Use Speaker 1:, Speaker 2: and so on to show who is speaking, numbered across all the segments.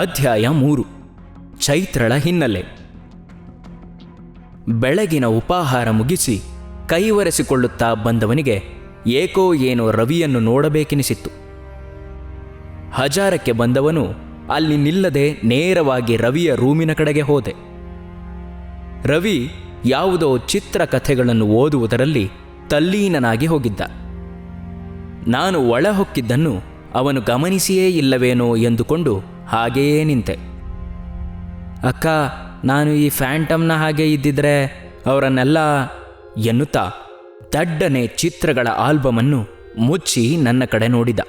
Speaker 1: ಅಧ್ಯಾಯ ಮೂರು. ಚೈತ್ರಳ ಹಿನ್ನೆಲೆ. ಬೆಳಗಿನ ಉಪಾಹಾರ ಮುಗಿಸಿ ಕೈವರೆಸಿಕೊಳ್ಳುತ್ತಾ ಬಂದವನಿಗೆ ಏಕೋ ಏನೋ ರವಿಯನ್ನು ನೋಡಬೇಕೆನಿಸಿತ್ತು. ಹಜಾರಕ್ಕೆ ಬಂದವನು ಅಲ್ಲಿ ನಿಲ್ಲದೆ ನೇರವಾಗಿ ರವಿಯ ರೂಮಿನ ಕಡೆಗೆ ಹೋದೆ. ರವಿ ಯಾವುದೋ ಚಿತ್ರಕಥೆಗಳನ್ನು ಓದುವುದರಲ್ಲಿ ತಲ್ಲೀನನಾಗಿ ಹೋಗಿದ್ದ. ನಾನು ಒಳಹೊಕ್ಕಿದ್ದನ್ನು ಅವನು ಗಮನಿಸಿಯೇ ಇಲ್ಲವೇನೋ ಎಂದುಕೊಂಡು ಹಾಗೆಯೇ ನಿಂತೆ. ಅಕ್ಕ, ನಾನು ಈ ಫ್ಯಾಂಟಮ್ನ ಹಾಗೆ ಇದ್ದಿದ್ರೆ ಅವರನ್ನೆಲ್ಲ ಎನ್ನುತ್ತಾ ದಡ್ಡನೆ ಚಿತ್ರಗಳ ಆಲ್ಬಮನ್ನು ಮುಚ್ಚಿ ನನ್ನ ಕಡೆ ನೋಡಿದ.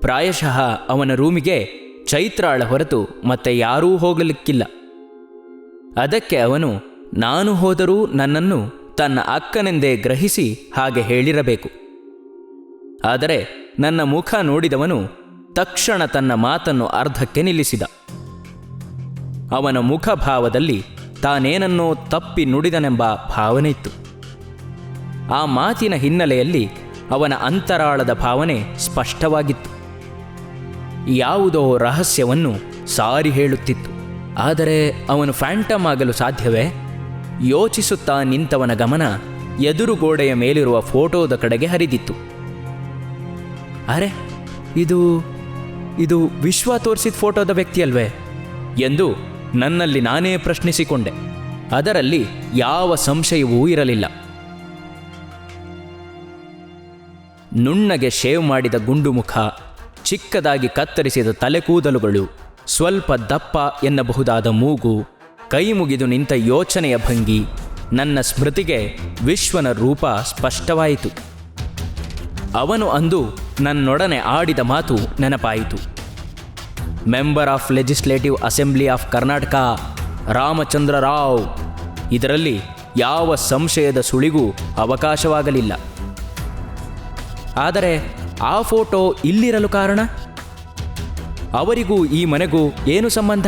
Speaker 1: ಪ್ರಾಯಶಃ ಅವನ ರೂಮಿಗೆ ಚೈತ್ರಾಳ ಹೊರತು ಮತ್ತೆ ಯಾರೂ ಹೋಗಲಿಕ್ಕಿಲ್ಲ. ಅದಕ್ಕೆ ಅವನು, ನಾನು ಹೋದರೂ ನನ್ನನ್ನು ತನ್ನ ಅಕ್ಕನೆಂದೇ ಗ್ರಹಿಸಿ ಹಾಗೆ ಹೇಳಿರಬೇಕು. ಆದರೆ ನನ್ನ ಮುಖ ನೋಡಿದವನು ತಕ್ಷಣ ತನ್ನ ಮಾತನ್ನು ಅರ್ಧಕ್ಕೆ ನಿಲ್ಲಿಸಿದ. ಅವನ ಮುಖಭಾವದಲ್ಲಿ ತಾನೇನನ್ನೋ ತಪ್ಪಿ ನುಡಿದನೆಂಬ ಭಾವನೆ ಇತ್ತು. ಆ ಮಾತಿನ ಹಿನ್ನೆಲೆಯಲ್ಲಿ ಅವನ ಅಂತರಾಳದ ಭಾವನೆ ಸ್ಪಷ್ಟವಾಗಿತ್ತು. ಯಾವುದೋ ರಹಸ್ಯವನ್ನು ಸಾರಿ ಹೇಳುತ್ತಿತ್ತು. ಆದರೆ ಅವನು ಫ್ಯಾಂಟಮ್ ಆಗಲು ಸಾಧ್ಯವೇ? ಯೋಚಿಸುತ್ತಾ ನಿಂತವನ ಗಮನ ಎದುರುಗೋಡೆಯ ಮೇಲಿರುವ ಫೋಟೋದ ಕಡೆಗೆ ಹರಿದಿತ್ತು. ಅರೆ, ಇದು ಇದು ವಿಶ್ವ ತೋರಿಸಿದ ಫೋಟೋದ ವ್ಯಕ್ತಿಯಲ್ವೇ? ಎಂದು ನನ್ನಲ್ಲಿ ನಾನೇ ಪ್ರಶ್ನಿಸಿಕೊಂಡೆ. ಅದರಲ್ಲಿ ಯಾವ ಸಂಶಯವೂ ಇರಲಿಲ್ಲ. ನುಣ್ಣಗೆ ಶೇವ್ ಮಾಡಿದ ಗುಂಡು ಮುಖ, ಚಿಕ್ಕದಾಗಿ ಕತ್ತರಿಸಿದ ತಲೆಕೂದಲುಗಳು, ಸ್ವಲ್ಪ ದಪ್ಪ ಎನ್ನಬಹುದಾದ ಮೂಗು, ಕೈ ಮುಗಿದು ನಿಂತ ಯೋಚನೆಯ ಭಂಗಿ, ನನ್ನ ಸ್ಮೃತಿಗೆ ವಿಶ್ವನ ರೂಪ ಸ್ಪಷ್ಟವಾಯಿತು. ಅವನು ಅಂದು ನನ್ನೊಡನೆ ಆಡಿದ ಮಾತು ನೆನಪಾಯಿತು. Member of legislative assembly of Karnataka Ramachandra Rao ಇದರಲ್ಲಿ ಯಾವ ಸಂಶಯದ ಸುಳಿಗೂ ಅವಕಾಶವಾಗಲಿಲ್ಲ. ಆದರೆ ಆ ಫೋಟೋ ಇಲ್ಲಿರಲು ಕಾರಣ? ಅವರಿಗೂ ಈ ಮನೆಗೂ ಏನು ಸಂಬಂಧ?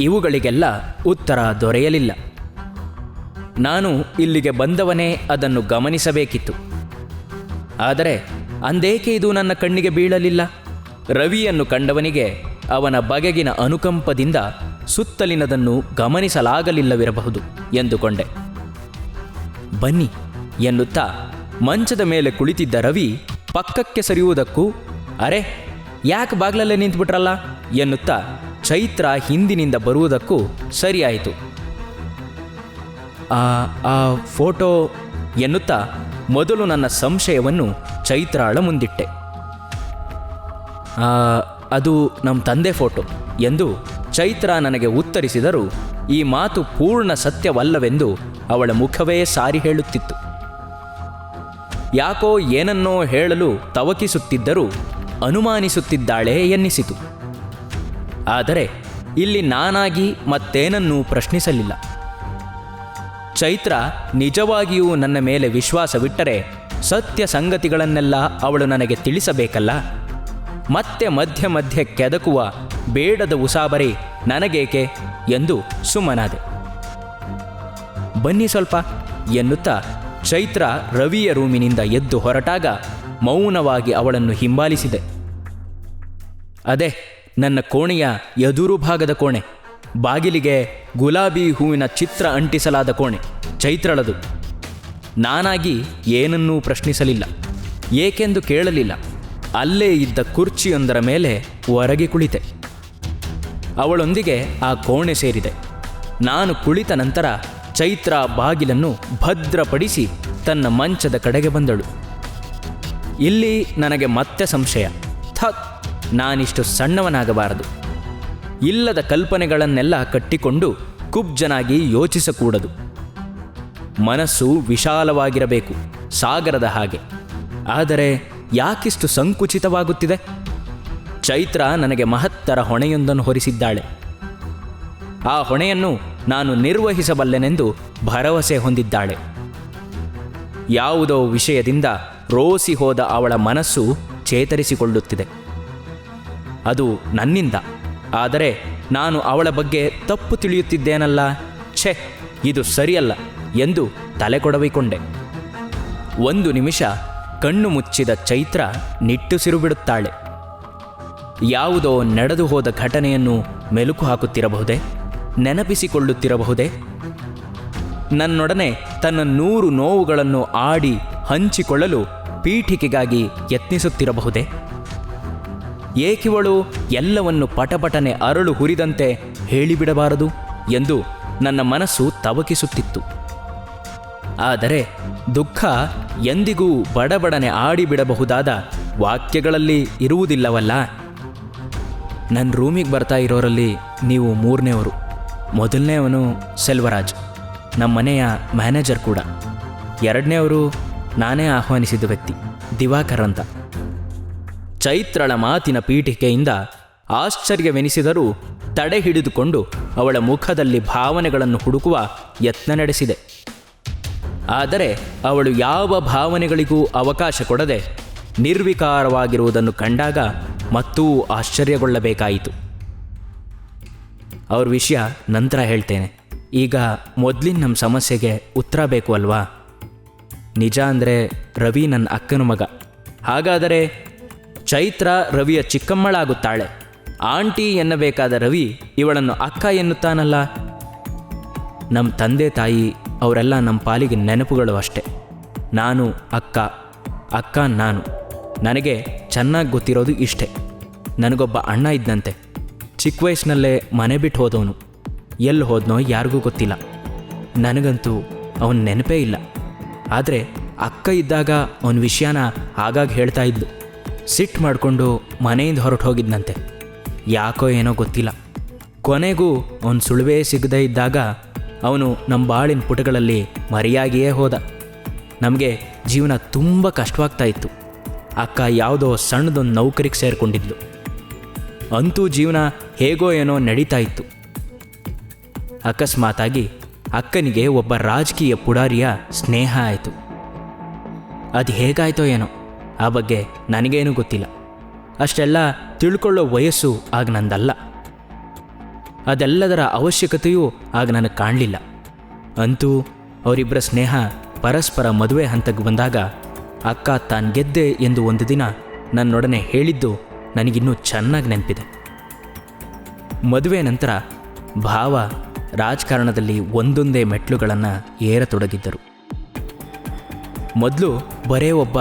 Speaker 1: ಇವುಗಳಿಗೆಲ್ಲ ಉತ್ತರ ದೊರೆಯಲಿಲ್ಲ. ನಾನು ಇಲ್ಲಿಗೆ ಬಂದವನೇ ಅದನ್ನು ಗಮನಿಸಬೇಕಿತ್ತು. ಆದರೆ ಅಂದೇಕೆ ಇದು ನನ್ನ ಕಣ್ಣಿಗೆ ಬೀಳಲಿಲ್ಲ? ರವಿಯನ್ನು ಕಂಡವನಿಗೆ ಅವನ ಬಗೆಗಿನ ಅನುಕಂಪದಿಂದ ಸುತ್ತಲಿನದನ್ನು ಗಮನಿಸಲಾಗಲಿಲ್ಲವಿರಬಹುದು ಎಂದುಕೊಂಡೆ. ಬನ್ನಿ ಎನ್ನುತ್ತಾ ಮಂಚದ ಮೇಲೆ ಕುಳಿತಿದ್ದ ರವಿ ಪಕ್ಕಕ್ಕೆ ಸರಿಯುವುದಕ್ಕೂ, ಅರೆ, ಯಾಕೆ ಬಾಗ್ಲಲ್ಲೇ ನಿಂತ್ಬಿಟ್ರಲ್ಲ? ಎನ್ನುತ್ತಾ ಚೈತ್ರ ಹಿಂದಿನಿಂದ ಬರುವುದಕ್ಕೂ ಸರಿಯಾಯಿತು. ಆ ಆ ಫೋಟೋ, ಎನ್ನುತ್ತಾ ಮೊದಲು ನನ್ನ ಸಂಶಯವನ್ನು ಚೈತ್ರಾಳ ಮುಂದಿಟ್ಟೆ. ಅದು ನಮ್ಮ ತಂದೆ ಫೋಟೋ ಎಂದು ಚೈತ್ರ ನನಗೆ ಉತ್ತರಿಸಿದರೂ. ಈ ಮಾತು ಪೂರ್ಣ ಸತ್ಯವಲ್ಲವೆಂದು ಅವಳ ಮುಖವೇ ಸಾರಿ ಹೇಳುತ್ತಿತ್ತು. ಯಾಕೋ ಏನನ್ನೋ ಹೇಳಲು ತವಕಿಸುತ್ತಿದ್ದರೂ ಅನುಮಾನಿಸುತ್ತಿದ್ದಾಳೆ ಎನ್ನಿಸಿತು. ಆದರೆ ಇಲ್ಲಿ ನಾನಾಗಿ ಮತ್ತೇನನ್ನೂ ಪ್ರಶ್ನಿಸಲಿಲ್ಲ. ಚೈತ್ರ ನಿಜವಾಗಿಯೂ ನನ್ನ ಮೇಲೆ ವಿಶ್ವಾಸವಿಟ್ಟರೆ ಸತ್ಯ ಸಂಗತಿಗಳನ್ನೆಲ್ಲ ಅವಳು ನನಗೆ ತಿಳಿಸಬೇಕಲ್ಲ? ಮತ್ತೆ ಮಧ್ಯ ಮಧ್ಯೆ ಕೆದಕುವ ಬೇಡದ ಉಸಾಬರಿ ನನಗೇಕೆ? ಎಂದು ಸುಮ್ಮನಾದೆ ಬನ್ನಿ ಸ್ವಲ್ಪ, ಎನ್ನುತ್ತಾ ಚೈತ್ರ ರವಿಯ ರೂಮಿನಿಂದ ಎದ್ದು ಹೊರಟಾಗ ಮೌನವಾಗಿ ಅವಳನ್ನು ಹಿಂಬಾಲಿಸಿದೆ. ಅದೇ, ನನ್ನ ಕೋಣೆಯ ಎದುರು ಭಾಗದ ಕೋಣೆ, ಬಾಗಿಲಿಗೆ ಗುಲಾಬಿ ಹೂವಿನ ಚಿತ್ರ ಅಂಟಿಸಲಾದ ಕೋಣೆ, ಚೈತ್ರಳದು. ನಾನಾಗಿ ಏನನ್ನೂ ಪ್ರಶ್ನಿಸಲಿಲ್ಲ, ಏಕೆಂದು ಕೇಳಲಿಲ್ಲ. ಅಲ್ಲೇ ಇದ್ದ ಕುರ್ಚಿಯೊಂದರ ಮೇಲೆ ಹೊರಗೆ ಕುಳಿತೆ. ಅವಳೊಂದಿಗೆ ಆ ಕೋಣೆ ಸೇರಿದೆ. ನಾನು ಕುಳಿತ ನಂತರ ಚೈತ್ರ ಬಾಗಿಲನ್ನು ಭದ್ರಪಡಿಸಿ ತನ್ನ ಮಂಚದ ಕಡೆಗೆ ಬಂದಳು. ಇಲ್ಲಿ ನನಗೆ ಮತ್ತೆ ಸಂಶಯ. ಥಕ್, ನಾನಿಷ್ಟು ಸಣ್ಣವನಾಗಬಾರದು. ಇಲ್ಲದ ಕಲ್ಪನೆಗಳನ್ನೆಲ್ಲ ಕಟ್ಟಿಕೊಂಡು ಕುಬ್ಜನಾಗಿ ಯೋಚಿಸಕೂಡದು. ಮನಸ್ಸು ವಿಶಾಲವಾಗಿರಬೇಕು, ಸಾಗರದ ಹಾಗೆ. ಆದರೆ ಯಾಕಿಷ್ಟು ಸಂಕುಚಿತವಾಗುತ್ತಿದೆ? ಚೈತ್ರ ನನಗೆ ಮಹತ್ತರ ಹೊಣೆಯೊಂದನ್ನು ಹೊರಿಸಿದ್ದಾಳೆ. ಆ ಹೊಣೆಯನ್ನು ನಾನು ನಿರ್ವಹಿಸಬಲ್ಲೆನೆಂದು ಭರವಸೆ ಹೊಂದಿದ್ದಾಳೆ. ಯಾವುದೋ ವಿಷಯದಿಂದ ರೋಸಿ ಹೋದ ಅವಳ ಮನಸ್ಸು ಚೇತರಿಸಿಕೊಳ್ಳುತ್ತಿದೆ. ಅದು ನನ್ನಿಂದ. ಆದರೆ ನಾನು ಅವಳ ಬಗ್ಗೆ ತಪ್ಪು ತಿಳಿಯುತ್ತಿದ್ದೇನಲ್ಲ? ಛೆ, ಇದು ಸರಿಯಲ್ಲ. ಎಂದು ತಲೆಕೊಡವಿಕೊಂಡೆ. ಒಂದು ನಿಮಿಷ ಕಣ್ಣು ಮುಚ್ಚಿದ ಚೈತ್ರ ನಿಟ್ಟುಸಿರು ಬಿಡುತ್ತಾಳೆ ಯಾವುದೋ ನಡೆದು ಹೋದ ಘಟನೆಯನ್ನು ಮೆಲುಕು ಹಾಕುತ್ತಿರಬಹುದೇ? ನೆನಪಿಸಿಕೊಳ್ಳುತ್ತಿರಬಹುದೇ? ನನ್ನೊಡನೆ ತನ್ನ ನೂರು ನೋವುಗಳನ್ನು ಆಡಿ ಹಂಚಿಕೊಳ್ಳಲು ಪೀಠಿಕೆಗಾಗಿ ಯತ್ನಿಸುತ್ತಿರಬಹುದೇ? ಏಕಿವಳು ಎಲ್ಲವನ್ನು ಪಟಪಟನೆ ಅರಳು ಹುರಿದಂತೆ ಹೇಳಿಬಿಡಬಾರದು ಎಂದು ನನ್ನ ಮನಸ್ಸು ತವಕಿಸುತ್ತಿತ್ತು. ಆದರೆ ದುಃಖ ಎಂದಿಗೂ ಬಡಬಡನೆ ಆಡಿಬಿಡಬಹುದಾದ ವಾಕ್ಯಗಳಲ್ಲಿ ಇರುವುದಿಲ್ಲವಲ್ಲ? ನನ್ನ ರೂಮಿಗೆ ಬರ್ತಾ ಇರೋರಲ್ಲಿ ನೀವು ಮೂರನೇವರು ಮೊದಲನೇವನು ಸೆಲ್ವರಾಜ್. ನಮ್ಮ ಮನೆಯ ಮ್ಯಾನೇಜರ್ ಕೂಡ. ಎರಡನೇವರು ನಾನೇ ಆಹ್ವಾನಿಸಿದ ವ್ಯಕ್ತಿ, ದಿವಾಕರ್ ಅಂತ. ಚೈತ್ರಳ ಮಾತಿನ ಪೀಠಿಕೆಯಿಂದ ಆಶ್ಚರ್ಯವೆನಿಸಿದರೂ ತಡೆ ಹಿಡಿದುಕೊಂಡು ಅವಳ ಮುಖದಲ್ಲಿ ಭಾವನೆಗಳನ್ನು ಹುಡುಕುವ ಯತ್ನ ನಡೆಸಿದೆ. ಆದರೆ ಅವಳು ಯಾವ ಭಾವನೆಗಳಿಗೂ ಅವಕಾಶ ಕೊಡದೆ ನಿರ್ವಿಕಾರವಾಗಿರುವುದನ್ನು ಕಂಡಾಗ ಮತ್ತೂ ಆಶ್ಚರ್ಯಗೊಳ್ಳಬೇಕಾಯಿತು. ಅವ್ರ ವಿಷಯ ನಂತರ ಹೇಳ್ತೇನೆ. ಈಗ ಮೊದಲಿನ ನಮ್ಮ ಸಮಸ್ಯೆಗೆ ಉತ್ತರ ಬೇಕು ಅಲ್ವಾ? ನಿಜ ಅಂದರೆ ರವಿ ನನ್ನ ಅಕ್ಕನ ಮಗ. ಹಾಗಾದರೆ ಚೈತ್ರ ರವಿಯ ಚಿಕ್ಕಮ್ಮಳಾಗುತ್ತಾಳೆ. ಆಂಟಿ ಎನ್ನಬೇಕಾದ ರವಿ ಇವಳನ್ನು ಅಕ್ಕ ಎನ್ನುತ್ತಾನಲ್ಲ. ನಮ್ಮ ತಂದೆ ತಾಯಿ ಅವರೆಲ್ಲ ನಮ್ಮ ಪಾಲಿಗೆ ನೆನಪುಗಳು ಅಷ್ಟೆ. ನಾನು, ಅಕ್ಕ ಅಕ್ಕ ನಾನು. ನನಗೆ ಚೆನ್ನಾಗಿ ಗೊತ್ತಿರೋದು ಇಷ್ಟೆ. ನನಗೊಬ್ಬ ಅಣ್ಣ ಇದ್ದಂತೆ. ಚಿಕ್ಕ ವಯಸ್ಸಿನಲ್ಲೇ ಮನೆ ಬಿಟ್ಟು ಹೋದವನು. ಎಲ್ಲಿ ಹೋದ್ನೋ ಯಾರಿಗೂ ಗೊತ್ತಿಲ್ಲ. ನನಗಂತೂ ಅವನ ನೆನಪೇ ಇಲ್ಲ. ಆದರೆ ಅಕ್ಕ ಇದ್ದಾಗ ಅವನ ವಿಷಯನ ಆಗಾಗ ಹೇಳ್ತಾ ಇದ್ಲು. ಸಿಟ್ಟು ಮಾಡಿಕೊಂಡು ಮನೆಯಿಂದ ಹೊರಟು ಹೋಗಿದ್ನಂತೆ. ಯಾಕೋ ಏನೋ ಗೊತ್ತಿಲ್ಲ. ಕೊನೆಗೂ ಅವನು ಸುಳುವೇ ಸಿಗದೇ ಇದ್ದಾಗ ಅವನು ನಮ್ಮ ಬಾಳಿನ ಪುಟಗಳಲ್ಲಿ ಮರೆಯಾಗಿಯೇ ಹೋದ. ನಮಗೆ ಜೀವನ ತುಂಬ ಕಷ್ಟವಾಗ್ತಾ ಇತ್ತು. ಅಕ್ಕ ಯಾವುದೋ ಸಣ್ಣದೊಂದು ನೌಕರಿಗೆ ಸೇರಿಕೊಂಡಿದ್ಲು. ಅಂತೂ ಜೀವನ ಹೇಗೋ ಏನೋ ನಡೀತಾ ಇತ್ತು. ಅಕಸ್ಮಾತಾಗಿ ಅಕ್ಕನಿಗೆ ಒಬ್ಬ ರಾಜಕೀಯ ಪುಡಾರಿಯ ಸ್ನೇಹ ಆಯಿತು. ಅದು ಹೇಗಾಯ್ತೋ ಏನೋ, ಆ ಬಗ್ಗೆ ನನಗೇನೂ ಗೊತ್ತಿಲ್ಲ. ಅಷ್ಟೆಲ್ಲ ತಿಳ್ಕೊಳ್ಳೋ ವಯಸ್ಸು ಆಗ ನಂದಲ್ಲ. ಅದೆಲ್ಲದರ ಅವಶ್ಯಕತೆಯೂ ಆಗ ನನಗೆ ಕಾಣಲಿಲ್ಲ. ಅಂತೂ ಅವರಿಬ್ಬರ ಸ್ನೇಹ ಪರಸ್ಪರ ಮದುವೆ ಹಂತಕ್ಕೆ ಬಂದಾಗ ಅಕ್ಕ ತಾನು ಗೆದ್ದೆ ಎಂದು ಒಂದು ದಿನ ನನ್ನೊಡನೆ ಹೇಳಿದ್ದು ನನಗಿನ್ನೂ ಚೆನ್ನಾಗಿ ನೆನಪಿದೆ. ಮದುವೆ ನಂತರ ಭಾವ ರಾಜಕಾರಣದಲ್ಲಿ ಒಂದೊಂದೇ ಮೆಟ್ಲುಗಳನ್ನು ಏರತೊಡಗಿದ್ದರು. ಮೊದಲು ಬರೇ ಒಬ್ಬ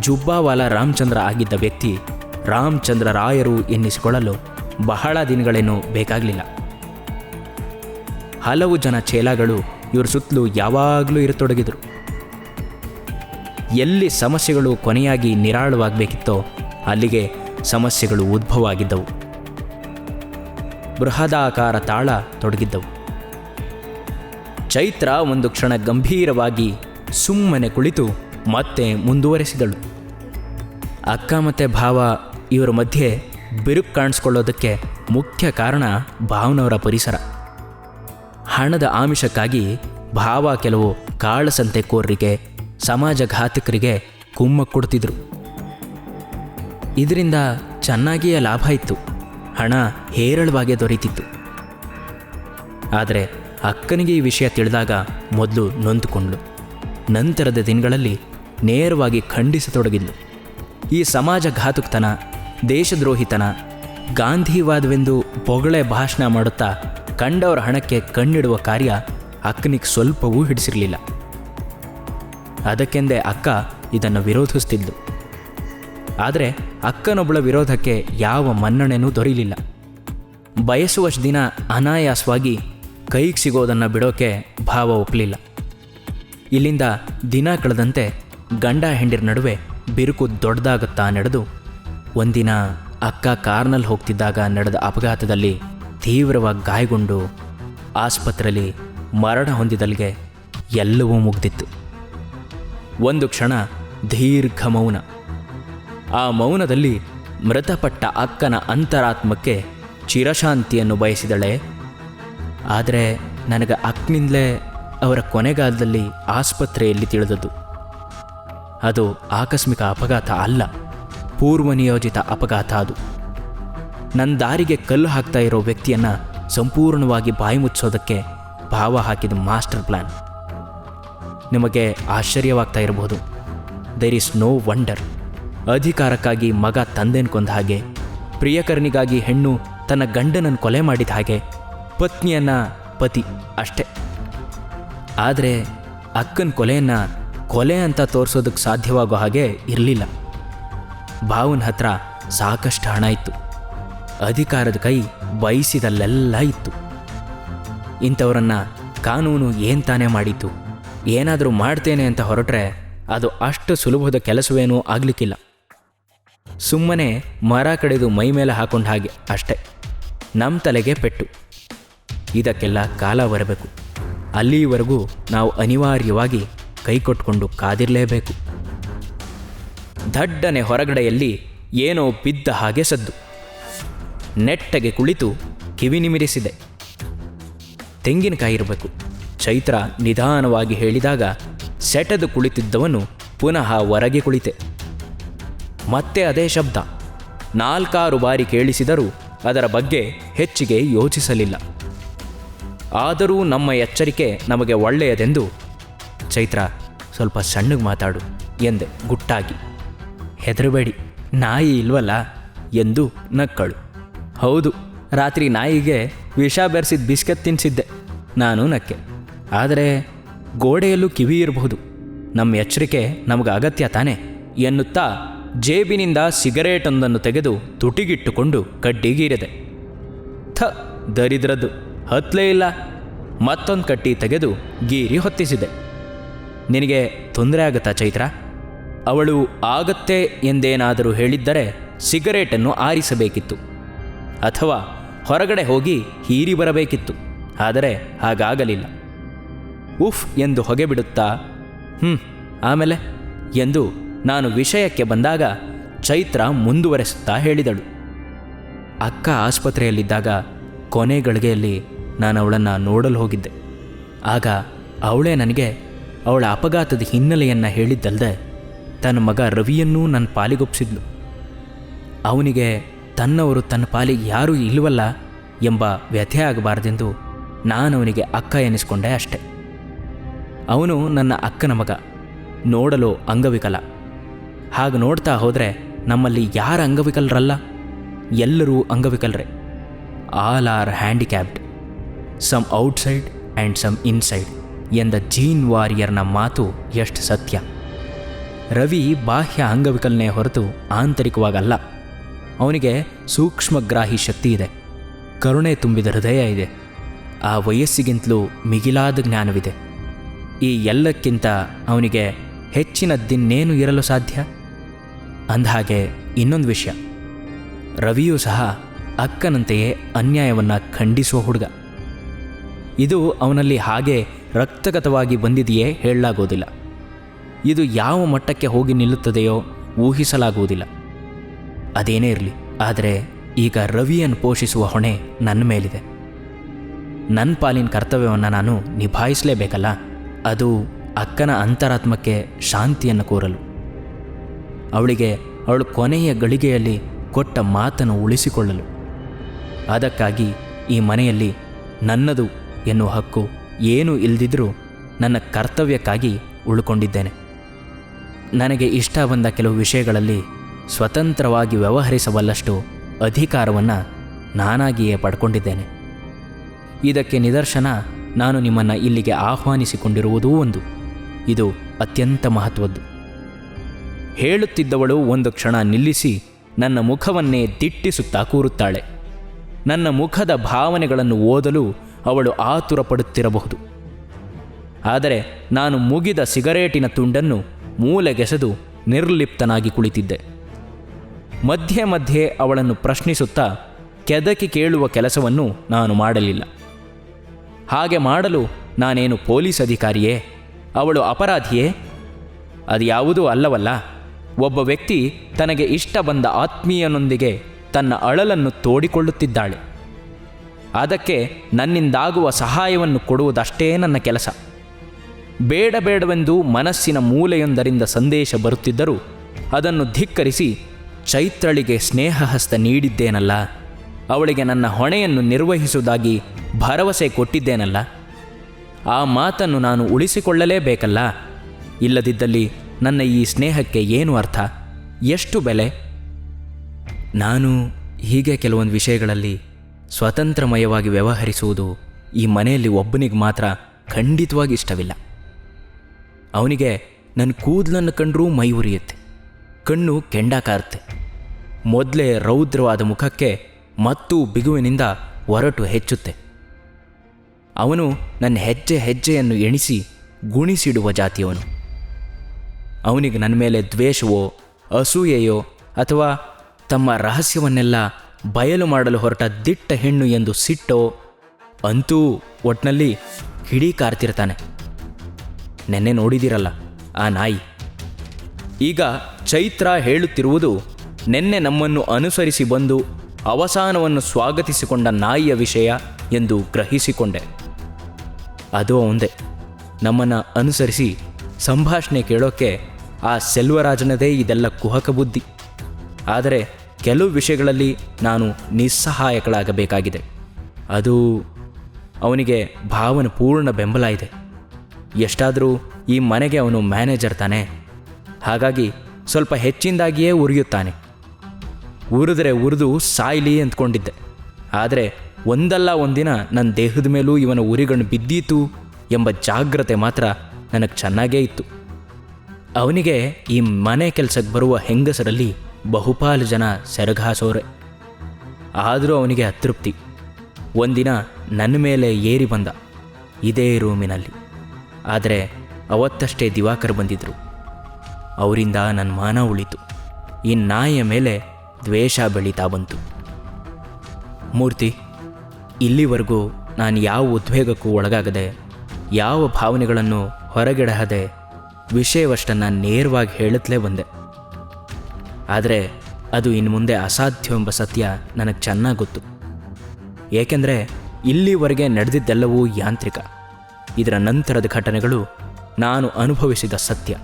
Speaker 1: ಜುಬ್ಬಾವಾಲ ರಾಮಚಂದ್ರ ಆಗಿದ್ದ ವ್ಯಕ್ತಿ ರಾಮಚಂದ್ರ ರಾಯರು ಎನ್ನಿಸಿಕೊಳ್ಳಲು ಬಹಳ ದಿನಗಳೇನೂ ಬೇಕಾಗಲಿಲ್ಲ. ಹಲವು ಜನ ಚೇಲಾಗಳು ಇವ್ರ ಸುತ್ತಲೂ ಯಾವಾಗಲೂ ಇರತೊಡಗಿದರು. ಎಲ್ಲಿ ಸಮಸ್ಯೆಗಳು ಕೊನೆಯಾಗಿ ನಿರಾಳವಾಗಬೇಕಿತ್ತೋ ಅಲ್ಲಿಗೆ ಸಮಸ್ಯೆಗಳು ಉದ್ಭವ ಆಗಿದ್ದವು ಬೃಹದಾಕಾರ ತಾಳ ತೊಡಗಿದ್ದವು. ಚೈತ್ರ ಒಂದು ಕ್ಷಣ ಗಂಭೀರವಾಗಿ ಸುಮ್ಮನೆ ಕುಳಿತು ಮತ್ತೆ ಮುಂದುವರೆಸಿದಳು. ಅಕ್ಕ ಮತ್ತು ಭಾವ ಇವರ ಮಧ್ಯೆ ಬಿರುಕು ಕಾಣಿಸ್ಕೊಳ್ಳೋದಕ್ಕೆ ಮುಖ್ಯ ಕಾರಣ ಭಾವನವರ ಪರಿಸರ. ಹಣದ ಆಮಿಷಕ್ಕಾಗಿ ಭಾವ ಕೆಲವು ಕಾಳಸಂತೆಕೋರರಿಗೆ ಸಮಾಜಘಾತಕರಿಗೆ ಕುಮ್ಮ ಕೊಡ್ತಿದ್ರು. ಇದರಿಂದ ಚೆನ್ನಾಗಿಯೇ ಲಾಭ ಇತ್ತು. ಹಣ ಹೇರಳವಾಗೇ ದೊರೀತಿತ್ತು. ಆದರೆ ಅಕ್ಕನಿಗೆ ಈ ವಿಷಯ ತಿಳಿದಾಗ ಮೊದಲು ನೊಂದುಕೊಂಡ್ಳು. ನಂತರದ ದಿನಗಳಲ್ಲಿ ನೇರವಾಗಿ ಖಂಡಿಸತೊಡಗಿದ್ಲು. ಈ ಸಮಾಜಘಾತುಕತನ, ದೇಶದ್ರೋಹಿತನ, ಗಾಂಧಿವಾದವೆಂದು ಬೊಗಳೆ ಭಾಷಣ ಮಾಡುತ್ತಾ ಕಂಡವರ ಹಣಕ್ಕೆ ಕಣ್ಣಿಡುವ ಕಾರ್ಯ ಅಕ್ಕನಿಗೆ ಸ್ವಲ್ಪವೂ ಹಿಡಿಸಿರಲಿಲ್ಲ. ಅದಕ್ಕೆಂದೇ ಅಕ್ಕ ಇದನ್ನು ವಿರೋಧಿಸ್ತಿದ್ಲು. ಆದರೆ ಅಕ್ಕನೊಬ್ಬಳ ವಿರೋಧಕ್ಕೆ ಯಾವ ಮನ್ನಣೆನೂ ದೊರೆಯಲಿಲ್ಲ ಬಯಸುವಷ್ಟು ದಿನ ಅನಾಯಾಸವಾಗಿ ಕೈಗೆ ಸಿಗೋದನ್ನು ಬಿಡೋಕೆ ಭಾವ ಒಪ್ಪಲಿಲ್ಲ ಇಲ್ಲಿಂದ ದಿನ ಕಳೆದಂತೆ ಗಂಡ ಹೆಂಡಿರ ನಡುವೆ ಬಿರುಕು ದೊಡ್ಡದಾಗುತ್ತಾ ನಡೆದು ಒಂದಿನ ಅಕ್ಕ ಕಾರ್ನಲ್ಲಿ ಹೋಗ್ತಿದ್ದಾಗ ನಡೆದ ಅಪಘಾತದಲ್ಲಿ ತೀವ್ರವಾಗಿ ಗಾಯಗೊಂಡು ಆಸ್ಪತ್ರೆಯಲ್ಲಿ ಮರಣ ಹೊಂದಿದಲ್ಲಿಗೆ ಎಲ್ಲವೂ ಮುಗ್ದಿತ್ತು. ಒಂದು ಕ್ಷಣ ದೀರ್ಘ ಮೌನ. ಆ ಮೌನದಲ್ಲಿ ಮೃತಪಟ್ಟ ಅಕ್ಕನ ಅಂತರಾತ್ಮಕ್ಕೆ ಚಿರಶಾಂತಿಯನ್ನು ಬಯಸಿದಳೆ. ಆದರೆ ನನಗೆ ಅಕ್ಕನಿಂದಲೇ ಅವರ ಕೊನೆಗಾಲದಲ್ಲಿ ಆಸ್ಪತ್ರೆಯಲ್ಲಿ ತಿಳಿದದ್ದು. ಅದು ಆಕಸ್ಮಿಕ ಅಪಘಾತ ಅಲ್ಲ, ಪೂರ್ವನಿಯೋಜಿತ ಅಪಘಾತ ಅದು. ನನ್ನ ದಾರಿಗೆ ಕಲ್ಲು ಹಾಕ್ತಾ ಇರೋ ವ್ಯಕ್ತಿಯನ್ನು ಸಂಪೂರ್ಣವಾಗಿ ಬಾಯಿ ಮುಚ್ಚೋದಕ್ಕೆ ಭಾವ ಹಾಕಿದ ಮಾಸ್ಟರ್ ಪ್ಲ್ಯಾನ್ ನಿಮಗೆ ಆಶ್ಚರ್ಯವಾಗ್ತಾ ಇರಬಹುದು ದೇರ್ ಈಸ್ ನೋ ವಂಡರ್ ಅಧಿಕಾರಕ್ಕಾಗಿ ಮಗ ತಂದೆನ್ ಕೊಂದ ಹಾಗೆ ಪ್ರಿಯಕರನಿಗಾಗಿ ಹೆಣ್ಣು ತನ್ನ ಗಂಡನನ್ನು ಕೊಲೆ ಮಾಡಿದ ಹಾಗೆ, ಪತ್ನಿಯನ್ನ ಪತಿ ಅಷ್ಟೆ. ಆದರೆ ಅಕ್ಕನ ಕೊಲೆಯನ್ನು ಕೊಲೆ ಅಂತ ತೋರಿಸೋದಕ್ಕೆ ಸಾಧ್ಯವಾಗೋ ಹಾಗೆ ಇರಲಿಲ್ಲ. ಭಾವನ ಹತ್ರ ಸಾಕಷ್ಟು ಹಣ ಇತ್ತು. ಅಧಿಕಾರದ ಕೈ ಬಯಸಿದಲ್ಲೆಲ್ಲ ಇತ್ತು. ಇಂಥವರನ್ನ ಕಾನೂನು ಏನು ತಾನೇ ಮಾಡಿತ್ತು, ಏನಾದರೂ ಮಾಡ್ತೇನೆ ಅಂತ ಹೊರಟ್ರೆ ಅದು ಅಷ್ಟು ಸುಲಭದ ಕೆಲಸವೇನೂ ಆಗಲಿಕ್ಕಿಲ್ಲ. ಸುಮ್ಮನೆ ಮರ ಕಡಿದು ಮೈ ಮೇಲೆ ಹಾಕೊಂಡ ಹಾಗೆ ಅಷ್ಟೆ ನಮ್ಮ ತಲೆಗೆ ಪೆಟ್ಟು. ಇದಕ್ಕೆಲ್ಲ ಕಾಲ ಬರಬೇಕು. ಅಲ್ಲಿವರೆಗೂ ನಾವು ಅನಿವಾರ್ಯವಾಗಿ ಕೈ ಕೊಟ್ಕೊಂಡು ಕಾದಿರಲೇಬೇಕು. ದಡ್ಡನೆ ಹೊರಗಡೆಯಲ್ಲಿ ಏನೋ ಬಿದ್ದ ಹಾಗೆ ಸದ್ದು. ನೆಟ್ಟಗೆ ಕುಳಿತು ಕಿವಿ ನಿಮಿರಿಸಿದೆ. ತೆಂಗಿನಕಾಯಿ ಇರಬೇಕು. ಚೈತ್ರ ನಿಧಾನವಾಗಿ ಹೇಳಿದಾಗ ಸೆಟೆದು ಕುಳಿತಿದ್ದವನು ಪುನಃ ಹೊರಗೆ ಕುಳಿತೆ. ಮತ್ತೆ ಅದೇ ಶಬ್ದ. ನಾಲ್ಕಾರು ಬಾರಿ ಕೇಳಿಸಿದರೂ ಅದರ ಬಗ್ಗೆ ಹೆಚ್ಚಿಗೆ ಯೋಚಿಸಲಿಲ್ಲ. ಆದರೂ ನಮ್ಮ ಎಚ್ಚರಿಕೆ ನಮಗೆ ಒಳ್ಳೆಯದೆಂದು ಚೈತ್ರ ಸ್ವಲ್ಪ ಸಣ್ಣಗೆ ಮಾತಾಡು ಎಂದೆ ಗುಟ್ಟಾಗಿ. ಹೆದರಬೇಡಿ, ನಾಯಿ ಇಲ್ವಲ್ಲ ಎಂದು ನಕ್ಕಳು. ಹೌದು, ರಾತ್ರಿ ನಾಯಿಗೆ ವಿಷ ಬೆರೆಸಿದ ಬಿಸ್ಕತ್ ತಿನ್ನಿಸಿದ್ದೆ ನಾನು ನಕ್ಕೆ. ಆದರೆ ಗೋಡೆಯಲ್ಲೂ ಕಿವಿ ಇರಬಹುದು. ನಮ್ಮ ಎಚ್ಚರಿಕೆ ನಮಗೆ ಅಗತ್ಯ ತಾನೆ ಎನ್ನುತ್ತಾ ಜೇಬಿನಿಂದ ಸಿಗರೇಟೊಂದನ್ನು ತೆಗೆದು ತುಟಿಗಿಟ್ಟುಕೊಂಡು ಕಡ್ಡಿಗೀರಿದೆ. ಥ, ದರಿದ್ರದ್ದು. ಹತ್ತಲೇ ಇಲ್ಲ. ಮತ್ತೊಂದು ಕಟ್ಟಿ ತೆಗೆದು ಗೀರಿ ಹೊತ್ತಿಸಿದೆ. ನಿನಗೆ ತೊಂದರೆ ಆಗುತ್ತಾ ಚೈತ್ರ? ಅವಳು ಆಗತ್ತೆ ಎಂದೇನಾದರೂ ಹೇಳಿದ್ದರೆ ಸಿಗರೇಟನ್ನು ಆರಿಸಬೇಕಿತ್ತು. ಅಥವಾ ಹೊರಗಡೆ ಹೋಗಿ ಹೀರಿ ಬರಬೇಕಿತ್ತು. ಆದರೆ ಹಾಗಾಗಲಿಲ್ಲ. ಉಫ್ ಎಂದು ಹೊಗೆ ಬಿಡುತ್ತಾ ಹ್ಞೂ ಆಮೇಲೆ? ಎಂದು ನಾನು ವಿಷಯಕ್ಕೆ ಬಂದಾಗ ಚೈತ್ರ ಮುಂದುವರೆಸುತ್ತಾ ಹೇಳಿದಳು. ಅಕ್ಕ ಆಸ್ಪತ್ರೆಯಲ್ಲಿದ್ದಾಗ ಕೊನೆ ಗಳಿಗೆಯಲ್ಲಿ ನಾನು ಅವಳನ್ನು ನೋಡಲು ಹೋಗಿದ್ದೆ. ಆಗ ಅವಳೇ ನನಗೆ ಅವಳ ಅಪಘಾತದ ಹಿನ್ನೆಲೆಯನ್ನು ಹೇಳಿದ್ದಲ್ಲದೆ ತನ್ನ ಮಗ ರವಿಯನ್ನೂ ನನ್ನ ಪಾಲಿಗೊಪ್ಪಿಸಿದ್ಲು ಅವನಿಗೆ ತನ್ನವರು ತನ್ನ ಪಾಲಿಗೆ ಯಾರೂ ಇಲ್ವಲ್ಲ ಎಂಬ ವ್ಯಥೆ ಆಗಬಾರ್ದೆಂದು ನಾನು ಅವನಿಗೆ ಅಕ್ಕ ಎನಿಸಿಕೊಂಡೆ ಅಷ್ಟೆ. ಅವನು ನನ್ನ ಅಕ್ಕನ ಮಗ, ನೋಡಲು ಅಂಗವಿಕಲ. ಹಾಗೆ ನೋಡ್ತಾ ಹೋದರೆ ನಮ್ಮಲ್ಲಿ ಯಾರು ಅಂಗವಿಕಲರಲ್ಲ? ಎಲ್ಲರೂ ಅಂಗವಿಕಲರೇ. All are handicapped, some outside and some inside ಎಂದ ಜೀನ್ ವಾರಿಯರ್ನ ಮಾತು ಎಷ್ಟು ಸತ್ಯ. ರವಿ ಬಾಹ್ಯ ಅಂಗವಿಕಲನೇ ಹೊರತು ಆಂತರಿಕವಾಗಲ್ಲ. ಅವನಿಗೆ ಸೂಕ್ಷ್ಮಗ್ರಾಹಿ ಶಕ್ತಿ ಇದೆ. ಕರುಣೆ ತುಂಬಿದ ಹೃದಯ ಇದೆ. ಆ ವಯಸ್ಸಿಗಿಂತಲೂ ಮಿಗಿಲಾದ ಜ್ಞಾನವಿದೆ. ಈ ಎಲ್ಲಕ್ಕಿಂತ ಅವನಿಗೆ ಹೆಚ್ಚಿನದ್ದಿನ್ನೇನು ಇರಲು ಸಾಧ್ಯ? ಅಂದಹಾಗೆ ಇನ್ನೊಂದು ವಿಷಯ. ರವಿಯೂ ಸಹ ಅಕ್ಕನಂತೆಯೇ ಅನ್ಯಾಯವನ್ನು ಖಂಡಿಸುವ ಹುಡುಗ. ಇದು ಅವನಲ್ಲಿ ಹಾಗೆ ರಕ್ತಗತವಾಗಿ ಬಂದಿದೆಯೇ ಹೇಳಲಾಗೋದಿಲ್ಲ ಇದು ಯಾವ ಮಟ್ಟಕ್ಕೆ ಹೋಗಿ ನಿಲ್ಲುತ್ತದೆಯೋ ಊಹಿಸಲಾಗುವುದಿಲ್ಲ. ಅದೇನೇ ಇರಲಿ, ಆದರೆ ಈಗ ರವಿಯನ್ನು ಪೋಷಿಸುವ ಹೊಣೆ ನನ್ನ ಮೇಲಿದೆ. ನನ್ನ ಪಾಲಿನ ಕರ್ತವ್ಯವನ್ನು ನಾನು ನಿಭಾಯಿಸಲೇಬೇಕಲ್ಲ? ಅದು ಅಕ್ಕನ ಅಂತರಾತ್ಮಕ್ಕೆ ಶಾಂತಿಯನ್ನು ಕೋರಲು. ಅವಳಿಗೆ ಅವಳು ಕೊನೆಯ ಗಳಿಗೆಯಲ್ಲಿ ಕೊಟ್ಟ ಮಾತನ್ನು ಉಳಿಸಿಕೊಳ್ಳಲು. ಅದಕ್ಕಾಗಿ ಈ ಮನೆಯಲ್ಲಿ ನನ್ನದು ಎನ್ನುವ ಹಕ್ಕು ಏನೂ ಇಲ್ದಿದ್ರೂ ನನ್ನ ಕರ್ತವ್ಯಕ್ಕಾಗಿ ಉಳ್ಕೊಂಡಿದ್ದೇನೆ. ನನಗೆ ಇಷ್ಟ ಬಂದ ಕೆಲವು ವಿಷಯಗಳಲ್ಲಿ ಸ್ವತಂತ್ರವಾಗಿ ವ್ಯವಹರಿಸಬಲ್ಲಷ್ಟು ಅಧಿಕಾರವನ್ನು ನಾನಾಗಿಯೇ ಪಡ್ಕೊಂಡಿದ್ದೇನೆ. ಇದಕ್ಕೆ ನಿದರ್ಶನ ನಾನು ನಿಮ್ಮನ್ನು ಇಲ್ಲಿಗೆ ಆಹ್ವಾನಿಸಿಕೊಂಡಿರುವುದೂ ಒಂದು. ಇದು ಅತ್ಯಂತ ಮಹತ್ವದ್ದು. ಹೇಳುತ್ತಿದ್ದವಳು ಒಂದು ಕ್ಷಣ ನಿಲ್ಲಿಸಿ ನನ್ನ ಮುಖವನ್ನೇ ದಿಟ್ಟಿಸುತ್ತಾ ಕೂರುತ್ತಾಳೆ. ನನ್ನ ಮುಖದ ಭಾವನೆಗಳನ್ನು ಓದಲು ಅವಳು ಆತುರ ಪಡುತ್ತಿರಬಹುದು ಆದರೆ ನಾನು ಮುಗಿದ ಸಿಗರೇಟಿನ ತುಂಡನ್ನು ಮೂಲೆಗೆಸೆದು ನಿರ್ಲಿಪ್ತನಾಗಿ ಕುಳಿತಿದ್ದೆ. ಮಧ್ಯೆ ಮಧ್ಯೆ ಅವಳನ್ನು ಪ್ರಶ್ನಿಸುತ್ತಾ ಕೆದಕಿ ಕೇಳುವ ಕೆಲಸವನ್ನು ನಾನು ಮಾಡಲಿಲ್ಲ. ಹಾಗೆ ಮಾಡಲು ನಾನೇನು ಪೊಲೀಸ್ ಅಧಿಕಾರಿಯೇ? ಅವಳು ಅಪರಾಧಿಯೇ? ಅದು ಯಾವುದೂ ಅಲ್ಲವಲ್ಲ. ಒಬ್ಬ ವ್ಯಕ್ತಿ ತನಗೆ ಇಷ್ಟ ಬಂದ ಆತ್ಮೀಯನೊಂದಿಗೆ ತನ್ನ ಅಳಲನ್ನು ತೋಡಿಕೊಳ್ಳುತ್ತಿದ್ದಾಳೆ. ಅದಕ್ಕೆ ನನ್ನಿಂದಾಗುವ ಸಹಾಯವನ್ನು ಕೊಡುವುದಷ್ಟೇ ನನ್ನ ಕೆಲಸ. ಬೇಡ ಬೇಡವೆಂದು ಮನಸ್ಸಿನ ಮೂಲೆಯೊಂದರಿಂದ ಸಂದೇಶ ಬರುತ್ತಿದ್ದರೂ ಅದನ್ನು ಧಿಕ್ಕರಿಸಿ ಚೈತ್ರಳಿಗೆ ಸ್ನೇಹಹಸ್ತ ನೀಡಿದ್ದೇನಲ್ಲ? ಅವಳಿಗೆ ನನ್ನ ಹೊಣೆಯನ್ನು ನಿರ್ವಹಿಸುವುದಾಗಿ ಭರವಸೆ ಕೊಟ್ಟಿದ್ದೇನಲ್ಲ? ಆ ಮಾತನ್ನು ನಾನು ಉಳಿಸಿಕೊಳ್ಳಲೇಬೇಕಲ್ಲ? ಇಲ್ಲದಿದ್ದಲ್ಲಿ ನನ್ನ ಈ ಸ್ನೇಹಕ್ಕೆ ಏನು ಅರ್ಥ? ಎಷ್ಟು ಬೆಲೆ? ನಾನು ಹೀಗೆ ಕೆಲವೊಂದು ವಿಷಯಗಳಲ್ಲಿ ಸ್ವತಂತ್ರಮಯವಾಗಿ ವ್ಯವಹರಿಸುವುದು ಈ ಮನೆಯಲ್ಲಿ ಒಬ್ಬನಿಗೆ ಮಾತ್ರ ಖಂಡಿತವಾಗಿ ಇಷ್ಟವಿಲ್ಲ. ಅವನಿಗೆ ನನ್ನ ಕೂದಲನ್ನು ಕಂಡರೂ ಮೈ ಉರಿಯುತ್ತೆ, ಕಣ್ಣು ಕೆಂಡ ಮೊದಲೇ ರೌದ್ರವಾದ ಮುಖಕ್ಕೆ ಮತ್ತು ಬಿಗುವಿನಿಂದ ಒರಟು ಹೆಚ್ಚುತ್ತೆ. ಅವನು ನನ್ನ ಹೆಜ್ಜೆ ಹೆಜ್ಜೆಯನ್ನು ಎಣಿಸಿ ಗುಣಿಸಿಡುವ ಜಾತಿಯವನು. ಅವನಿಗೆ ನನ್ನ ಮೇಲೆ ದ್ವೇಷವೋ, ಅಸೂಯೆಯೋ ಅಥವಾ ತಮ್ಮ ರಹಸ್ಯವನ್ನೆಲ್ಲ ಬಯಲು ಮಾಡಲು ಹೊರಟ ದಿಟ್ಟ ಹೆಣ್ಣು ಎಂದು ಸಿಟ್ಟೋ, ಅಂತೂ ಒಟ್ನಲ್ಲಿ ಹಿಡೀ ಕಾರ್ತಿರ್ತಾನೆ ನೆನ್ನೆ ನೋಡಿದಿರಲ್ಲ ಆ ನಾಯಿ. ಈಗ ಚೈತ್ರ ಹೇಳುತ್ತಿರುವುದು ನಿನ್ನೆ ನಮ್ಮನ್ನು ಅನುಸರಿಸಿ ಬಂದು ಅವಸಾನವನ್ನು ಸ್ವಾಗತಿಸಿಕೊಂಡ ನಾಯಿಯ ವಿಷಯ ಎಂದು ಗ್ರಹಿಸಿಕೊಂಡೆ. ಅದು ಒಂದೇ ನಮ್ಮನ್ನು ಅನುಸರಿಸಿ ಸಂಭಾಷಣೆ ಕೇಳೋಕ್ಕೆ ಆ ಸೆಲ್ವರಾಜನದೇ ಇದೆಲ್ಲ ಕುಹಕ ಬುದ್ಧಿ. ಆದರೆ ಕೆಲವು ವಿಷಯಗಳಲ್ಲಿ ನಾನು ನಿಸ್ಸಹಾಯಕಳಾಗಬೇಕಾಗಿದೆ. ಅದು ಅವನಿಗೆ ಭಾವನ ಪೂರ್ಣ ಬೆಂಬಲ ಇದೆ. ಎಷ್ಟಾದರೂ ಈ ಮನೆಗೆ ಅವನು ಮ್ಯಾನೇಜರ್ ತಾನೆ. ಹಾಗಾಗಿ ಸ್ವಲ್ಪ ಹೆಚ್ಚಿಂದಾಗಿಯೇ ಉರಿಯುತ್ತಾನೆ. ಉರಿದ್ರೆ ಉರಿದು ಸಾಯ್ಲಿ ಅಂದ್ಕೊಂಡಿದ್ದೆ. ಆದರೆ ಒಂದಲ್ಲ ಒಂದಿನ ನನ್ನ ದೇಹದ ಮೇಲೂ ಇವನ ಉರಿಗಣ್ಣು ಬಿದ್ದೀತು ಎಂಬ ಜಾಗ್ರತೆ ಮಾತ್ರ ನನಗೆ ಚೆನ್ನಾಗೇ ಇತ್ತು. ಅವನಿಗೆ ಈ ಮನೆ ಕೆಲಸಕ್ಕೆ ಬರುವ ಹೆಂಗಸರಲ್ಲಿ ಬಹುಪಾಲು ಜನ ಸೆರಗಾಸೋರೆ. ಆದರೂ ಅವನಿಗೆ ಅತೃಪ್ತಿ. ಒಂದಿನ ನನ್ನ ಮೇಲೆ ಏರಿ ಬಂದ. ಇದೇ ರೂಮಿನಲ್ಲಿ. ಆದರೆ ಅವತ್ತಷ್ಟೇ ದಿವಾಕರ್ ಬಂದಿದ್ದರು ಅವರಿಂದ ನನ್ನ ಮಾನ ಉಳಿತು. ಈ ನಾಯಿಯ ಮೇಲೆ ದ್ವೇಷ ಬೆಳೀತಾ ಬಂತು. ಮೂರ್ತಿ, ಇಲ್ಲಿವರೆಗೂ ನಾನು ಯಾವ ಉದ್ವೇಗಕ್ಕೂ ಒಳಗಾಗದೆ, ಯಾವ ಭಾವನೆಗಳನ್ನು ಹೊರಗೆಡಹದೆ ವಿಷಯವಷ್ಟನ್ನು ನೇರವಾಗಿ ಹೇಳುತ್ತಲೇ ಬಂದೆ. ಆದರೆ ಅದು ಇನ್ನು ಮುಂದೆ ಅಸಾಧ್ಯವೆಂಬ ಸತ್ಯ ನನಗೆ ಚೆನ್ನಾಗಿ ಗೊತ್ತು. ಏಕೆಂದರೆ ಇಲ್ಲಿವರೆಗೆ ನಡೆದಿದ್ದೆಲ್ಲವೂ ಯಾಂತ್ರಿಕ. ಇದರ ನಂತರದ ಘಟನೆಗಳು ನಾನು ಅನುಭವಿಸಿದ ಸತ್ಯ.